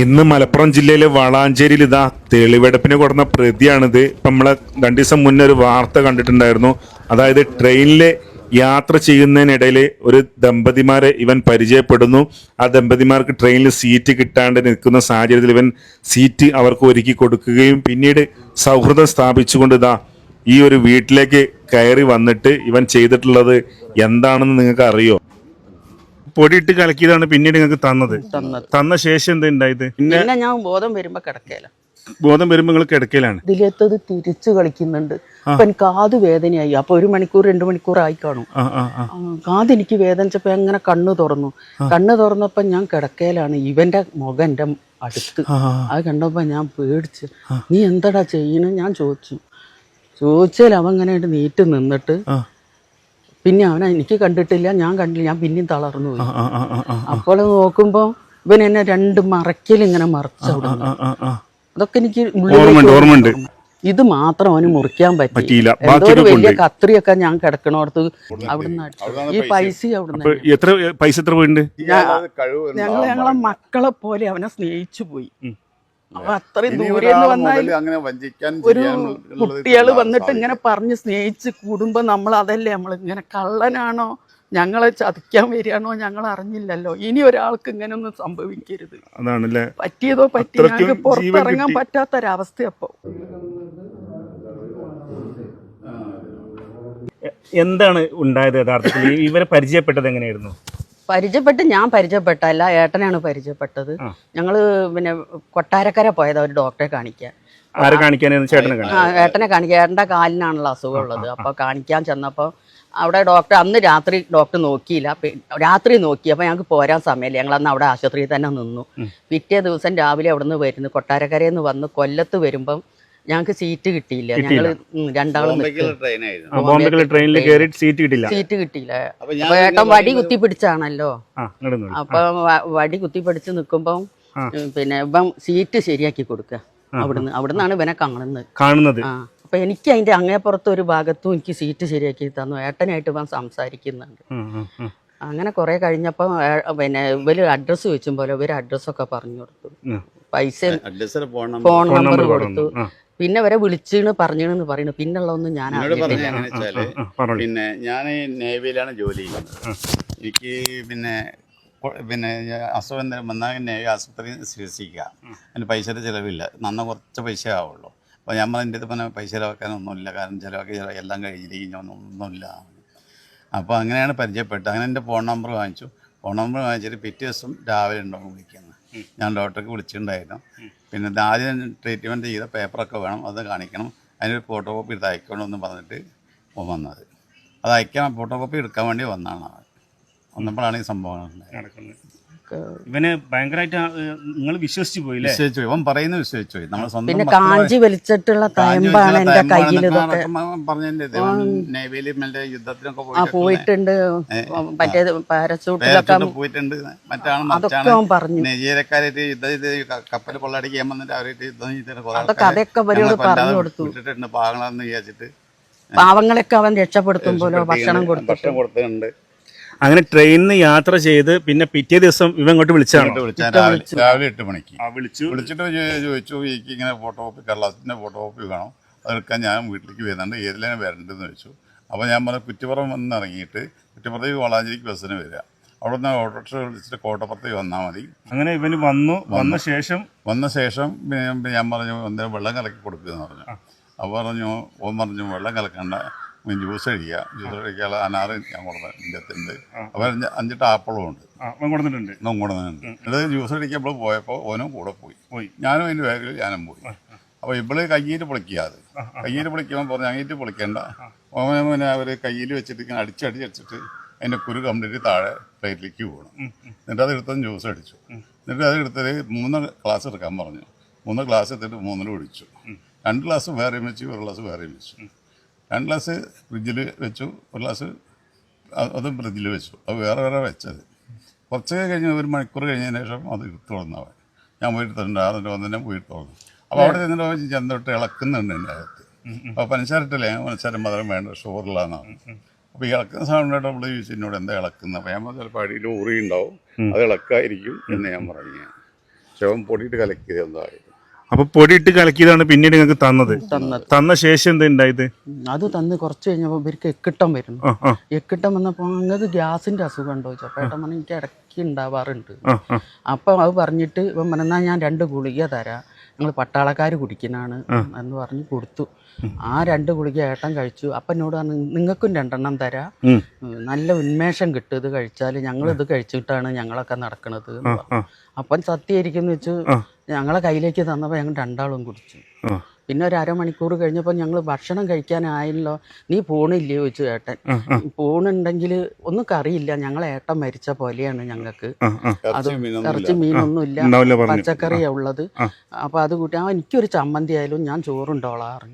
ഇന്ന് മലപ്പുറം ജില്ലയിലെ വളാഞ്ചേരിയിൽ ഇതാ തെളിവെടുപ്പിന് കൊടുന്ന പ്രതിയാണിത്. ഇപ്പം നമ്മളെ രണ്ടു ദിവസം മുന്നേ ഒരു വാർത്ത കണ്ടിട്ടുണ്ടായിരുന്നു. അതായത് ട്രെയിനിൽ യാത്ര ചെയ്യുന്നതിനിടയിൽ ഒരു ദമ്പതിമാരെ ഇവൻ പരിചയപ്പെടുന്നു. ആ ദമ്പതിമാർക്ക് ട്രെയിനിൽ സീറ്റ് കിട്ടാണ്ട് നിൽക്കുന്ന സാഹചര്യത്തിൽ ഇവൻ സീറ്റ് അവർക്ക് ഒരുക്കി കൊടുക്കുകയും പിന്നീട് സൗഹൃദം സ്ഥാപിച്ചുകൊണ്ട് ഇതാ ഈ ഒരു വീട്ടിലേക്ക് കയറി വന്നിട്ട് ഇവൻ ചെയ്തിട്ടുള്ളത് എന്താണെന്ന് നിങ്ങൾക്ക് അറിയോ പൊടിയിട്ട് കലക്കിയതാണ് പിന്നീട് നിങ്ങൾക്ക് തന്നത്. തന്ന ശേഷം എന്താ ഉണ്ടായത്? പിന്നെ പിന്നെ ഞാൻ ബോധം വരുമ്പോ കിടക്കല. ബോധം വരുമ്പോൾ നിങ്ങൾ കിടക്കലാണ്. ഇതിലെത്തത് തിരിച്ചു കളിക്കുന്നുണ്ട്. അപ്പൊ എനിക്ക് കാത് വേദനയായി. അപ്പൊ ഒരു മണിക്കൂർ രണ്ടു മണിക്കൂർ ആയി കാണും. ആ ആ ആ. ആ, കാത് എനിക്ക് വേദനിച്ചപ്പോ അങ്ങനെ കണ്ണു തുറന്നു. കണ്ണു തുറന്നപ്പോ ഞാൻ കിടക്കയിലാണ് ഇവന്റെ മുഖം എന്റെ അടുത്ത്. ആ, ആ. അത് കണ്ടപ്പോ ഞാൻ പേടിച്ച് നീ എന്തടാ ചെയ്യണ? ഞാൻ ചോദിച്ചു. ചോദിച്ചാൽ അവൻ ഇങ്ങനെ ആയിട്ട് നീറ്റ് നിന്നിട്ട് ആ. പിന്നെ അവനെ എനിക്ക് കണ്ടിട്ടില്ല ഞാൻ കണ്ടില്ല ഞാൻ പിന്നെയും തളർന്നു പോയി. അപ്പോൾ നോക്കുമ്പോൾ ഇവൻ എന്നെ രണ്ട് മറക്കൽ ഇങ്ങനെ മറച്ചു. അതൊക്കെ എനിക്ക് ഓർമ്മയുണ്ട്. ഇത് മാത്രം അവന് മുറിക്കാൻ പറ്റിയില്ല. ഒരു വലിയ കത്രിയൊക്കെ ഞാൻ കിടക്കണോടത്ത് അവിടുന്ന് ഈ പൈസ. അവിടുന്ന് എത്ര പൈസ എത്ര പോയിട്ടുണ്ട്? ഞങ്ങൾ ഞങ്ങളെ മക്കളെ പോലെ അവനെ സ്നേഹിച്ചു പോയി. അത്രയും ദൂരെ അങ്ങനെ വഞ്ചിക്കാൻ ഒരു കുട്ടികൾ വന്നിട്ട് ഇങ്ങനെ പറഞ്ഞ് സ്നേഹിച്ച് കൂടുമ്പോ നമ്മൾ അതല്ലേ? നമ്മൾ ഇങ്ങനെ കള്ളനാണോ? ഞങ്ങളെ ചതിക്കാൻ വരികയാണോ? ഞങ്ങൾ അറിഞ്ഞില്ലല്ലോ. ഇനി ഒരാൾക്ക് ഇങ്ങനെ ഒന്നും സംഭവിക്കരുത്. അതാണല്ലേ? പറ്റിയതോ പറ്റി ഞങ്ങൾക്ക് പുറത്തിറങ്ങാൻ. പറ്റാത്തൊരവസ്ഥ അപ്പൊ എ- എന്താണ് ഉണ്ടായത് യഥാർത്ഥത്തിൽ? ഇവരെ പരിചയപ്പെട്ടത് എങ്ങനെയായിരുന്നു? പരിചയപ്പെട്ട് ഞാൻ പരിചയപ്പെട്ടല്ല ഏട്ടനാണ് പരിചയപ്പെട്ടത്. ഞങ്ങൾ പിന്നെ കൊട്ടാരക്കര പോയത് ഒരു ഡോക്ടറെ കാണിക്കാൻ. ആരെ കാണിക്കാനായിരുന്നു ചേട്ടനെ ഏട്ടനെ കാണിക്കാൻ. ഏട്ടന്റെ കാലിനാണല്ലോ അസുഖം ഉള്ളത്. അപ്പോൾ കാണിക്കാൻ ചെന്നപ്പോൾ അവിടെ ഡോക്ടർ അന്ന് രാത്രി ഡോക്ടർ നോക്കിയില്ല. രാത്രി നോക്കി അപ്പോൾ ഞങ്ങൾക്ക് പോരാൻ സമയമില്ല. ഞങ്ങൾ അന്ന് അവിടെ ആശുപത്രിയിൽ തന്നെ നിന്നു. പിറ്റേ ദിവസം രാവിലെ അവിടെ നിന്ന് വരുന്നു. കൊട്ടാരക്കരയിൽ നിന്ന് വന്ന് കൊല്ലത്ത് വരുമ്പം ഞങ്ങൾക്ക് സീറ്റ് കിട്ടിയില്ല. ഞങ്ങൾ രണ്ടാളും ബോംബെക്കുള്ള ട്രെയിനിൽ കയറി സീറ്റ് കിട്ടില്ല സീറ്റ് കിട്ടിയില്ല. അപ്പൊ ഞാൻ ഏട്ടൻ വടി കുത്തി പിടിച്ചാണല്ലോ. അപ്പൊ വടി കുത്തി പിടിച്ച് നിൽക്കുമ്പം പിന്നെ ഇപ്പം സീറ്റ് ശരിയാക്കി കൊടുക്കുക അവിടുന്ന് അവിടുന്നാണ് ഇവനെ കാണുന്നത്. കാണുന്നത്. അപ്പൊ എനിക്ക് അതിന്റെ അങ്ങേപ്പുറത്ത് ഒരു ഭാഗത്തും എനിക്ക് സീറ്റ് ശരിയാക്കി തന്നു. ഏട്ടനായിട്ട് ഇവൻ സംസാരിക്കുന്നുണ്ട്. അങ്ങനെ കുറെ കഴിഞ്ഞപ്പോൾ പിന്നെ ഇവർ അഡ്രസ്സ് ചോദിച്ചും പോലെ ഇവർ അഡ്രസ്സൊക്കെ പറഞ്ഞു കൊടുത്തു. പൈസ ഫോൺ നമ്പർ കൊടുത്തു. പിന്നെ വരെ വിളിച്ചീണ് പറഞ്ഞു പറയുന്നു പിന്നുള്ളതൊന്നും ഞാൻ അറിഞ്ഞിട്ടില്ല. പിന്നെ ഞാൻ നേവിയിലാണ് ജോലി ചെയ്യുന്നത്. എനിക്ക് പിന്നെ പിന്നെ അസുഖം വന്നാൽ നേവി ആശുപത്രി ചികിത്സിക്കുക. അതിന് പൈസയുടെ ചിലവില്ല. നന്ന കുറച്ച് പൈസ ആവുള്ളൂ. അപ്പോൾ ഞാൻ എന്റെ അടുത്ത് പിന്നെ പൈസ ചിലവാക്കാനൊന്നുമില്ല കാരണം ചിലവാക്കി ചില- എല്ലാം കഴിഞ്ഞിരിക്കും. ഞാൻ ഒന്നുമില്ല. അപ്പോൾ അങ്ങനെയാണ് പരിചയപ്പെട്ടത്. അങ്ങനെ എന്റെ ഫോൺ നമ്പർ വാങ്ങിച്ചു. ഫോൺ നമ്പർ വാങ്ങിച്ചിട്ട് പിറ്റേ ദിവസം രാവിലെ ഉണ്ടാവും വിളിക്കുന്നത് ഞാൻ ഡോക്ടർക്ക് വിളിച്ചിട്ടുണ്ടായിരുന്നു. പിന്നെ ആദ്യം ട്രീറ്റ്മെന്റ് ചെയ്ത പേപ്പറൊക്കെ വേണം അത് കാണിക്കണം. അതിനൊരു ഫോട്ടോ കോപ്പി എടുത്ത് അയക്കണമെന്ന് പറഞ്ഞിട്ട് വന്നത്. അത് അയക്കാൻ ഫോട്ടോ കോപ്പി എടുക്കാൻ വേണ്ടി വന്നാണ് വന്നപ്പോഴാണ് ഈ സംഭവം നടക്കുന്നത്. ഇവന് ഭയങ്കരമായിട്ട് നിങ്ങൾ വിശ്വസിച്ചു പോയില്ലേ വിശ്വസിച്ചു പോയി. അവൻ പറയുന്നത് വിശ്വസിച്ചു പോയി. നമ്മൾ സ്വന്തം പിന്നെ കാഞ്ചി വലിച്ചിട്ടുള്ള തയമ്പാണ് എന്റെ കയ്യിൽ പറഞ്ഞതിന്റെ യുദ്ധത്തിനൊക്കെ പോയിട്ടുണ്ട്. മറ്റേ പാരച്ചൂട്ടിലൊക്കെ പോയിട്ടുണ്ട്. മറ്റാണ് അതൊക്കെ അവൻ പറഞ്ഞു. നൈജീരിയക്കാരായിട്ട് യുദ്ധം ചെയ്ത് ക- കപ്പൽ കൊള്ളടിക്കാൻ വന്നിട്ട് അവരായിട്ട് യുദ്ധം ചെയ്തിട്ട് കുറെ അതൊക്കെ അതൊക്കെ അവരോട് പറഞ്ഞു കൊടുത്തു. വിട്ടിട്ടുണ്ട്. പാവങ്ങളെന്ന് വിചാരിച്ചിട്ട്. പാവങ്ങളൊക്കെ അവൻ കൊടുത്തിട്ട്. ഭക്ഷണം കൊടുത്തിട്ടുണ്ട്. അങ്ങനെ ട്രെയിനിൽ യാത്ര ചെയ്ത് പിന്നെ പിറ്റേ ദിവസം ഇവ ഇങ്ങോട്ട് വിളിച്ചാണ്? രാവിലെ എട്ട് മണിക്ക്. വിളിച്ചു. വിളിച്ചിട്ട് ചോദിച്ചു എനിക്ക് ഇങ്ങനെ ഫോട്ടോ കോപ്പി കടലാസിന്റെ ഫോട്ടോ കോപ്പി വേണം. അതെടുക്കാൻ ഞാൻ വീട്ടിലേക്ക് വരുന്നുണ്ട്. ഏതിലാണ് വരേണ്ടതെന്ന് ചോദിച്ചു. അപ്പോൾ ഞാൻ പറഞ്ഞു കുറ്റിപ്പുറം വന്ന് ഇറങ്ങിയിട്ട് കുറ്റിപ്പുറത്തേക്ക് വളാഞ്ചേരിക്ക് ബസ്സിന് വരിക. അവിടെ നിന്ന് ഓട്ടോറിക്ഷ വിളിച്ചിട്ട് കോട്ടപ്പുറത്തേക്ക് വന്നാൽ മതി. അങ്ങനെ ഇവന് വന്നു. വന്ന ശേഷം? വന്ന ശേഷം പിന്നെ ഞാൻ- ഞാൻ പറഞ്ഞു എന്തെങ്കിലും വെള്ളം കലക്കി കൊടുക്കുക എന്ന് പറഞ്ഞു. അപ്പോൾ പറഞ്ഞു ഓൻ പറഞ്ഞു വെള്ളം കലക്കണ്ട. ജ്യൂസ് കഴിക്കുക ജ്യൂസ് കഴിക്കാനുള്ള അനാറ് ഞാൻ കൊടുത്ത ഇഞ്ചത്തുണ്ട് അപ്പോൾ അഞ്ച് അഞ്ചിട്ട് ആപ്പിളും ഉണ്ട്. കൊടുത്തിട്ടുണ്ട്. ഇന്നും കൊടുക്കുന്നുണ്ട് എന്നിട്ട് ജ്യൂസ് അടിക്കുമ്പോൾ പോയപ്പോൾ ഓനും കൂടെ പോയി. പോയി. ഞാനും അതിന്റെ ബാഗിൽ ഞാനും പോയി. അപ്പോൾ ഇവൾ കയ്യിൽ പൊളിക്കാതെ കയ്യിൽ പൊളിക്കുമ്പോൾ പറഞ്ഞു അങ്ങേറ്റ് പൊളിക്കേണ്ട. ഓനെ പിന്നെ അവർ കയ്യിൽ വെച്ചിട്ട് ഇങ്ങനെ അടിച്ചടിച്ച് അടിച്ചിട്ട് അതിന്റെ കുരു കംപ്ലീറ്റ് താഴെ പ്ലേറ്റിലേക്ക് പോകണം എന്നിട്ട് അത് എടുത്തത് ജ്യൂസ് അടിച്ചു. എന്നിട്ട് അത് എടുത്തത് മൂന്ന് ഗ്ലാസ് എടുക്കാൻ പറഞ്ഞു. മൂന്ന് ഗ്ലാസ് എടുത്തിട്ട് മൂന്നിൽ ഒഴിച്ചു. രണ്ട് ഗ്ലാസ് വേറെയും വെച്ചു ഒരു ഗ്ലാസ് വേറെയും വെച്ചു രണ്ട് ഗ്ലാസ് ഫ്രിഡ്ജിൽ വെച്ചു ഒരു ഗ്ലാസ് അതും ഫ്രിഡ്ജിൽ വെച്ചു. അത് വേറെ വേറെ വെച്ചത്. കുറച്ച് കഴിഞ്ഞ് ഒരു മണിക്കൂർ കഴിഞ്ഞതിന് ശേഷം അത് എടുത്തു തുറന്നവൻ. ഞാൻ തന്നെ അതിന്റെ വന്ന് തന്നെ പോയിട്ട് തുറന്നു. അപ്പോൾ അവിടെ ചെന്നിട്ട് ചെന്നിട്ട് ഇളക്കുന്നുണ്ട് എന്റെ അകത്ത്. അപ്പോൾ പഞ്ചസാരട്ടല്ലേ പഞ്ചസാര മധുരം വേണ്ട ഷുഗറിലാന്നാണ് അപ്പോൾ ഈ ഇളക്കുന്ന സാധനം നമ്മൾ ചോദിച്ചു എന്നോട് എന്താ ഇളക്കുന്നത് അപ്പോൾ ഞാൻ ചിലപ്പോൾ അടിയിൽ ഉറി ഉണ്ടാവും അത് ഇളക്കായിരിക്കും എന്ന് ഞാൻ പറഞ്ഞു. ശവം പൊടിയിട്ട് കലക്കിയത് എന്തായി അപ്പൊ പൊടിയിട്ട് കലക്കിയതാണ് പിന്നീട് നിങ്ങൾക്ക് തന്നത്. തന്ന ശേഷം എന്താ ഉണ്ടായത്? അത് തന്ന് കുറച്ച് കഴിഞ്ഞപ്പോ ഇവർക്ക് എക്കിട്ടം വരുന്നു. എക്കിട്ടം വന്നപ്പോ അങ്ങക്ക് ഗ്യാസിന്റെ അസുഖം ഉണ്ടോ ചേട്ടൻ പറഞ്ഞ എനിക്ക് ഇടയ്ക്ക് ഉണ്ടാവാറുണ്ട്. ആ അത് പറഞ്ഞിട്ട് ഇപ്പൊ പറഞ്ഞാൽ ഞാൻ രണ്ട് ഗുളിക തരാം. ഞങ്ങൾ പട്ടാളക്കാർ കുടിക്കുന്നതാണ്. എന്ന് പറഞ്ഞ് കൊടുത്തു. ആ രണ്ട് ഗുളിക ഏട്ടൻ കഴിച്ചു. അപ്പം എന്നോട് പറഞ്ഞു നിങ്ങൾക്കും രണ്ടെണ്ണം തരാം. നല്ല ഉന്മേഷം കിട്ടും ഇത് കഴിച്ചാൽ ഇത് കഴിച്ചിട്ടാണ് ഞങ്ങളൊക്കെ നടക്കണത് എന്ന്. അപ്പം സത്യമായിരിക്കും വെച്ച്. ഞങ്ങളെ കയ്യിലേക്ക് തന്നപ്പോൾ ഞങ്ങൾ രണ്ടാളും കുടിച്ചു. പിന്നെ ഒരു അരമണിക്കൂർ കഴിഞ്ഞപ്പോൾ ഞങ്ങൾ ഭക്ഷണം കഴിക്കാനായല്ലോ. നീ പോണില്ലേ ചോദിച്ചു ഏട്ടൻ. പോണുണ്ടെങ്കിൽ ഒന്നും കറിയില്ല. ഞങ്ങൾ ഏട്ടൻ മരിച്ച പോലെയാണ് ഞങ്ങൾക്ക്. അത് ഇറച്ചി മീനൊന്നുമില്ല. ഇറച്ചി മീനൊന്നും ഇല്ല ഉണ്ടാവില്ല പറഞ്ഞു. പച്ചക്കറിയാ ഉള്ളത്. അപ്പൊ അത് കൂട്ടി ആ എനിക്കൊരു ചമ്മന്തി ആയാലും ഞാൻ ചോറുണ്ടോളാറ്.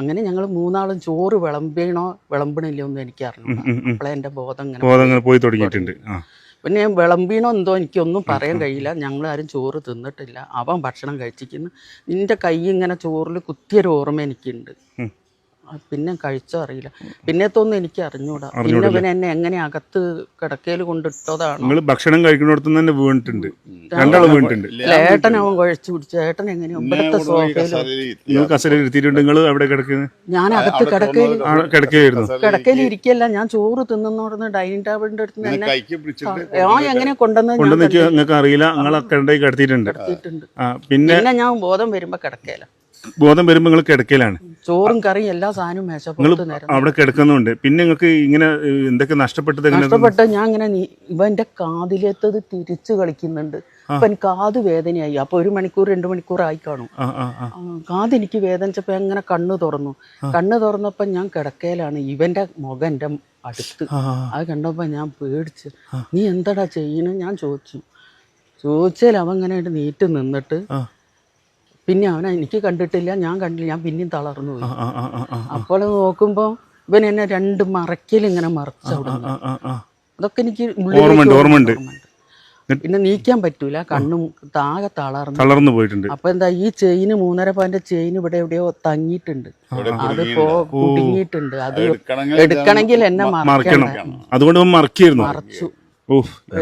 അങ്ങനെ ഞങ്ങൾ മൂന്നാളും ചോറ് വിളമ്പണോ വിളമ്പണില്ലോ എന്ന് എനിക്കറിഞ്ഞു അപ്പോളെ അപ്പോഴേ എന്റെ ബോധം ഇങ്ങനെ പോയി തുടങ്ങിയിട്ടുണ്ട്. പിന്നെ വിളമ്പീണോ എന്തോ എനിക്കൊന്നും പറയാൻ കഴിയില്ല. ഞങ്ങൾ ആരും ചോറ് തിന്നിട്ടില്ല. അവൻ ഭക്ഷണം കഴിച്ചിരിക്കുന്നു. നിന്റെ കൈ ഇങ്ങനെ ചോറിൽ കുത്തിയൊരു ഓർമ്മ എനിക്കുണ്ട്. പിന്നെ കഴിച്ചോ അറിയില്ല. പിന്നെ പിന്നത്തൊന്നും എനിക്ക് അറിഞ്ഞൂടാ. പിന്നെ പിന്നെ എന്നെ എങ്ങനെ അകത്ത് കിടക്കയിൽ കൊണ്ടിട്ടതാണ്? നിങ്ങൾ ഭക്ഷണം കഴിക്കുന്നിടത്ത് തന്നെ വീണിട്ടുണ്ട്. രണ്ടാളും വീണിട്ടുണ്ട്. ഏട്ടൻ അവൻ കഴിച്ചു കുടിച്ചു ഏട്ടൻ എങ്ങനെയാ ഇവിടുത്തെ സോഫയിൽ നിങ്ങൾ കസേരയിൽ ഇരുത്തിയിട്ടുണ്ട്. നിങ്ങൾ എവിടെ കിടക്കുന്നത് ഞാൻ അകത്ത് കിടക്കയിൽ കിടക്കയിൽ ഇരിക്കല്ല ഞാൻ ചോറ് തിന്നുന്നോടുന്ന് ഡൈനിങ് ടേബിളിന്റെ അടുത്ത് പിടിച്ചിട്ട് ആ എങ്ങനെ കൊണ്ടുവന്ന് നിങ്ങൾക്ക് അറിയില്ല നിങ്ങൾ അക്കണ്ടേ കിടത്തിയിട്ടുണ്ട്. പിന്നെ പിന്നെ ഞാൻ ബോധം വരുമ്പോ കിടക്കല ബോധം വരുമ്പോൾ നിങ്ങൾ കിടക്കലാണ് ചോറും കറിയും എല്ലാ സാധനവും മേശപ്പുറത്ത് അവിടെ കിടക്കുന്നുണ്ട്. പിന്നെ നിങ്ങൾക്ക് ഇങ്ങനെ എന്തൊക്കെ നഷ്ടപ്പെട്ടത് നഷ്ടപ്പെട്ട ഞാൻ ഇങ്ങനെ ഇവന്റെ കാതിലെത്തത് തിരിച്ചു കളിക്കുന്നുണ്ട്. അപ്പൊ എനിക്ക് കാത് വേദനയായി. അപ്പൊ ഒരു മണിക്കൂർ രണ്ടു മണിക്കൂർ ആയി കാണും. കാത് എനിക്ക് വേദനിച്ചപ്പോ അങ്ങനെ കണ്ണു തുറന്നു. കണ്ണു തുറന്നപ്പോ ഞാൻ കിടക്കയിലാണ്. ഇവന്റെ മുഖം എന്റെ അടുത്ത്. അത് കണ്ടപ്പോ ഞാൻ പേടിച്ച് നീ എന്താടാ ചെയ്യണ? ഞാൻ ചോദിച്ചു. ചോദിച്ചാൽ അവൻ ഇങ്ങനെ നീറ്റ് നിന്നിട്ട്. പിന്നെ അവനെ എനിക്ക് കണ്ടിട്ടില്ല ഞാൻ കണ്ടില്ല ഞാൻ പിന്നെയും തളർന്നു പോയി. അപ്പോൾ നോക്കുമ്പോ ഇവൻ എന്നെ രണ്ട് മറയ്ക്കൽ ഇങ്ങനെ മറച്ചു. അതൊക്കെ എനിക്ക് ഉള്ളിലേക്ക് ഓർമ്മയുണ്ട്, ഓർമ്മയുണ്ട്. പിന്നെ നീക്കാൻ പറ്റൂല കണ്ണും താകെ തളർന്നു. തളർന്നു പോയിട്ടുണ്ട്. അപ്പൊ എന്താ ഈ ചെയിന് മൂന്നര പവന്റെ ചെയിൻ ഇവിടെ എവിടെയോ തങ്ങിയിട്ടുണ്ട്. അത് കുടുങ്ങിയിട്ടുണ്ട്. അത് എടുക്കണമെങ്കിൽ എന്നെ മറിക്കണം. അതുകൊണ്ട് അവൻ മറക്കായിരുന്നു. മറച്ചു.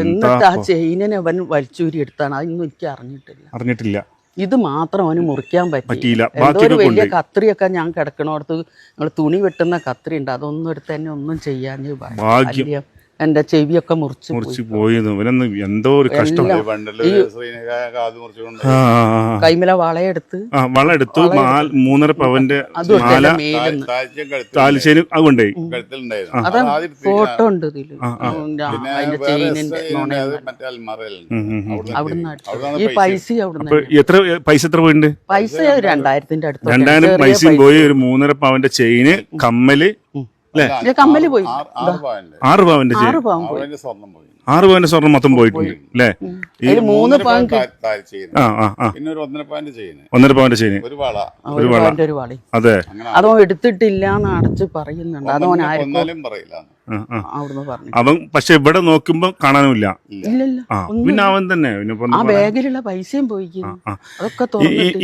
എന്താ എന്നിട്ട് ആ ചെയിനെ അവൻ വലിച്ചൂരി എടുത്താണ്. അതൊന്നും എനിക്ക് അറിഞ്ഞിട്ടില്ല. അറിഞ്ഞിട്ടില്ല. ഇത് മാത്രം അവന് മുറിക്കാൻ പറ്റി പറ്റിയില്ല. ഒരു വലിയ കത്രിയൊക്കെ ഞാൻ കിടക്കണോടത്ത് നിങ്ങൾ തുണി വെട്ടുന്ന കത്രി ഉണ്ട് അതൊന്നും എടുത്ത് തന്നെ ഒന്നും ചെയ്യാൻ ഭാഗ്യം. എന്റെ ചെവിയൊക്കെ മുറിച്ച് പോയി. മുറിച്ച് പോയിരുന്നു ഇവനൊന്ന് എന്തോ ഒരു കഷ്ടം. കൈമല വളയെടുത്ത് വളയെടുത്തു. വള എടുത്തു മാൽ മൂന്നര പവന്റെ മാല. താലിശ്ശേരി അത് കൊണ്ടുപോയി അത് ഫോട്ടോ ഉണ്ട് ഇതിൽ. അതിന്റെ ചെയിനിന്റെ ഈ പൈസ. അവിടുന്ന് എത്ര പൈസ എത്ര പോയിണ്ട്? പൈസ രണ്ടായിരത്തിന്റെ അടുത്ത് രണ്ടായിരം പൈസയും പോയി. ഒരു മൂന്നര പവന്റെ ചെയിന് കമ്മൽ അല്ലേ? കമ്മൽ പോയി. ആറ് പവന്റെ ആറ് പവൻ പോയി. സ്വർണം പോയി. ആറ് പവന്റെ സ്വർണം മൊത്തം പോയിട്ടുണ്ട് അല്ലേ? മൂന്ന് പവൻ ആ ആ ആ. പിന്നെ ഒരു ഒന്നര പവന്റെ ചെയ്യുന്നു ഒന്നര പവന്റെ ചെയിന്. ഒരു വള. ഒരു വള. ഒരു വളി. അതെ. അതോ എടുത്തിട്ടില്ല എന്ന് അടച്ച് പറയുന്നുണ്ട്. അതോ ആരും പറയില്ല. അവിടുന്ന് പറഞ്ഞു. അവൻ പക്ഷെ ഇവിടെ നോക്കുമ്പോ കാണാനുമില്ല. പിന്നെ അവൻ തന്നെ. ഇനിയിപ്പോ ആ ബാഗിലുള്ള പൈസയും അതൊക്കെ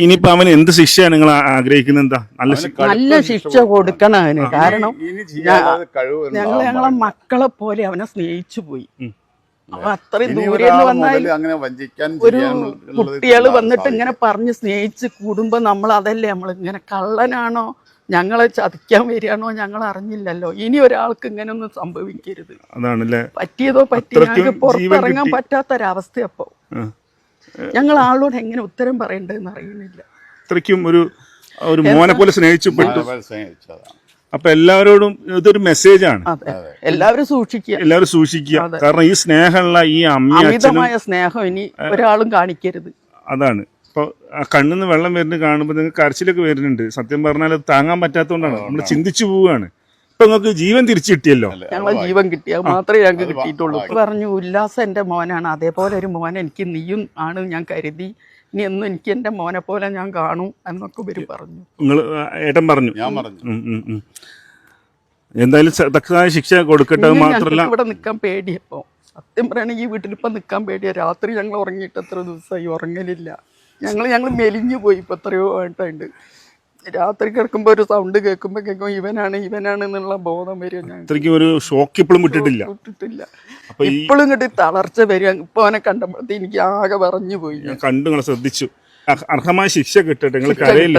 ഇനിയിപ്പോ അവൻ എന്ത് ശിക്ഷയാണ് നിങ്ങൾ ആഗ്രഹിക്കുന്നത്? എന്താ? നല്ല നല്ല ശിക്ഷ കൊടുക്കണം. അവന്. കാരണം ഞങ്ങൾ ഞങ്ങളെ മക്കളെ പോലെ അവനെ സ്നേഹിച്ചു പോയി. അത്രയും ദൂരെ ഒരു കുട്ടികൾ വന്നിട്ട് ഇങ്ങനെ പറഞ്ഞ് സ്നേഹിച്ച് കൂടുമ്പോ നമ്മൾ അതല്ലേ? നമ്മൾ ഇങ്ങനെ കള്ളനാണോ? ഞങ്ങളെ ചതിക്കാൻ വരികയാണോ ഞങ്ങൾ അറിഞ്ഞില്ലല്ലോ. ഇനി ഒരാൾക്ക് ഇങ്ങനെ ഒന്നും സംഭവിക്കരുത്. അതാണല്ലേ. പറ്റിയതോ പറ്റി അത്രയ്ക്കും ഞങ്ങൾക്ക് പുറത്തിറങ്ങാൻ പറ്റാത്തൊരവസ്ഥ അപ്പോ ഞങ്ങൾ ആളോട് എങ്ങനെ ഉത്തരം പറയണ്ടെന്ന് അറിയുന്നില്ല. അത്രയ്ക്കും ഒരു ഒരു മോനെ പോലെ സ്നേഹിച്ചു അപ്പൊ എല്ലാവരോടും ഇതൊരു മെസ്സേജ് ആണ് അതെ. എല്ലാവരും സൂക്ഷിക്കുക. എല്ലാവരും സൂക്ഷിക്കുക. കാരണം ഈ സ്നേഹമുള്ള ഈ അമിതമായ സ്നേഹം ഇനി ഒരാളും കാണിക്കരുത്. അതാണ്. ഇപ്പോൾ നിന്ന് വെള്ളം വരുന്നത് കാണുമ്പോൾ നിങ്ങൾക്ക് കരച്ചിലൊക്കെ വരുന്നുണ്ട്. സത്യം പറഞ്ഞാൽ അത് താങ്ങാൻ പറ്റാത്തതുകൊണ്ടാണ് നമ്മൾ ചിന്തിച്ചു പോവുകയാണ്. ഇപ്പൊ നിങ്ങൾക്ക് ജീവൻ തിരിച്ചു കിട്ടിയല്ലോ? ഞങ്ങളെ ജീവൻ കിട്ടിയാൽ മാത്രമേ ഞങ്ങൾക്ക് കിട്ടിയിട്ടുള്ളൂ. പറഞ്ഞു ഉല്ലാസം എന്റെ മോനാണ്. അതേപോലെ ഒരു മോൻ എനിക്ക് നീയും ആണ് ഞാൻ കരുതി. ഇനി എന്നും എനിക്ക് എന്റെ മോനെ പോലെ ഞാൻ കാണും എന്നൊക്കെ ഇവർ പറഞ്ഞു. നിങ്ങൾ ഏട്ടൻ പറഞ്ഞു. ഞാൻ പറഞ്ഞു. എന്തായാലും തക്കതായ ശിക്ഷ കൊടുക്കട്ടെ അത് മാത്രമല്ല ഇവിടെ നിൽക്കാൻ പേടിയപ്പോ സത്യം പറയുകയാണെങ്കിൽ ഈ വീട്ടിലിപ്പോൾ നിൽക്കാൻ പേടിയാ. രാത്രി ഞങ്ങൾ ഉറങ്ങിയിട്ട് എത്ര ദിവസമായി ഉറങ്ങലില്ല. ഞങ്ങൾ ഞങ്ങൾ മെലിഞ്ഞു പോയി ഇപ്പം എത്രയോ ആയിട്ടുണ്ട് രാത്രി കിടക്കുമ്പോൾ ഒരു സൗണ്ട് കേൾക്കുമ്പോൾ കേൾക്കുമ്പോൾ ഇവനാണ് ഇവനാണ് എന്നുള്ള ബോധം വരും ഞങ്ങൾക്ക് ഒരു ഷോക്ക് ഇപ്പോഴും വിട്ടിട്ടില്ല. വിട്ടിട്ടില്ല. ഇപ്പോഴും ഇങ്ങോട്ട് തളർച്ച വരിക ഇപ്പൊ അവനെ കണ്ടപ്പോഴത്തെ എനിക്ക് ആകെ പറഞ്ഞു പോയി ഞാൻ. കണ്ടു ശ്രദ്ധിച്ചു. അർഹമായ ശിക്ഷ കിട്ടട്ടെ നിങ്ങൾ കരയില്ല.